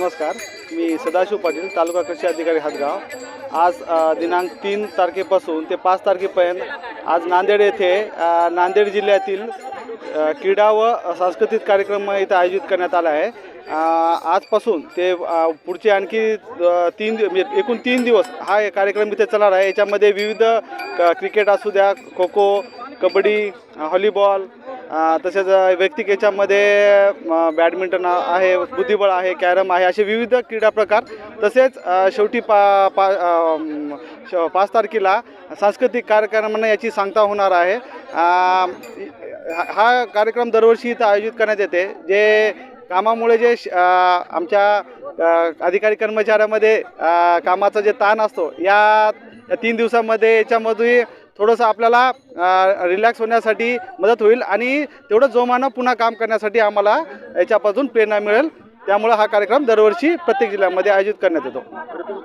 नमस्कार. मी सदाशिव पाटील तालुका कृषी अधिकारी हातगाव. आज दिनांक तीन तारखेपासून ते पाच तारखेपर्यंत आज नांदेड येथे नांदेड जिल्ह्यातील क्रीडा व सांस्कृतिक कार्यक्रम इथं आयोजित करण्यात आला आहे. आजपासून ते पुढचे आणखी तीन म्हणजे एकूण तीन दिवस हा एक कार्यक्रम इथे चालणार आहे. याच्यामध्ये विविध क्रिकेट असू द्या खो खो कबड्डी हॉलीबॉल तसेच व्यक्तिक वैयक्तिक याच्यामध्ये बॅडमिंटन आहे बुद्धिबळ आहे कॅरम आहे असे विविध क्रीडा प्रकार. तसेच शेवटी पा पा श- पाच तारखेला सांस्कृतिक कार्यक्रमांना याची सांगता होणार आहे. हा कार्यक्रम दरवर्षी इथं आयोजित करण्यात येते. जे कामामुळे जे श- आमच्या अधिकारी कर्मचाऱ्यामध्ये कामाचा जे ताण असतो या या तीन दिवसामध्ये याच्यामध्ये थोडंसं आपल्याला रिलॅक्स होण्यासाठी मदत होईल आणि तेवढं जोमानं पुन्हा काम करण्यासाठी आम्हाला याच्यापासून प्रेरणा मिळेल. त्यामुळं हा कार्यक्रम दरवर्षी प्रत्येक जिल्ह्यामध्ये आयोजित करण्यात येतो.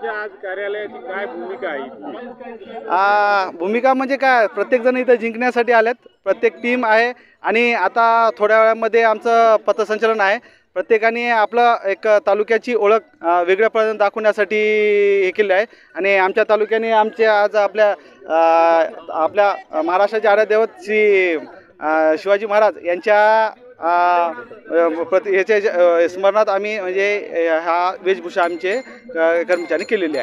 आज कार्यालयाची काय भूमिका आहे? भूमिका म्हणजे काय? प्रत्येकजण इथं जिंकण्यासाठी आलेत. प्रत्येक टीम आहे. आणि आता थोड्या वेळामध्ये आमचं पथसंचलन आहे. प्रत्येकाने आपलं एक तालुक्याची ओळख वेगळ्यापर्यंत वेगळ्या दाखवण्यासाठी हे केलं आहे. आणि आमच्या तालुक्याने आमचे आज आपल्या आपल्या महाराष्ट्राचे आराध्यवत श्री शिवाजी महाराज यांच्या प्रति याच्या स्मरणात आम्ही म्हणजे हा वेशभूषा आमचे कर्मचारी केलेली आहे.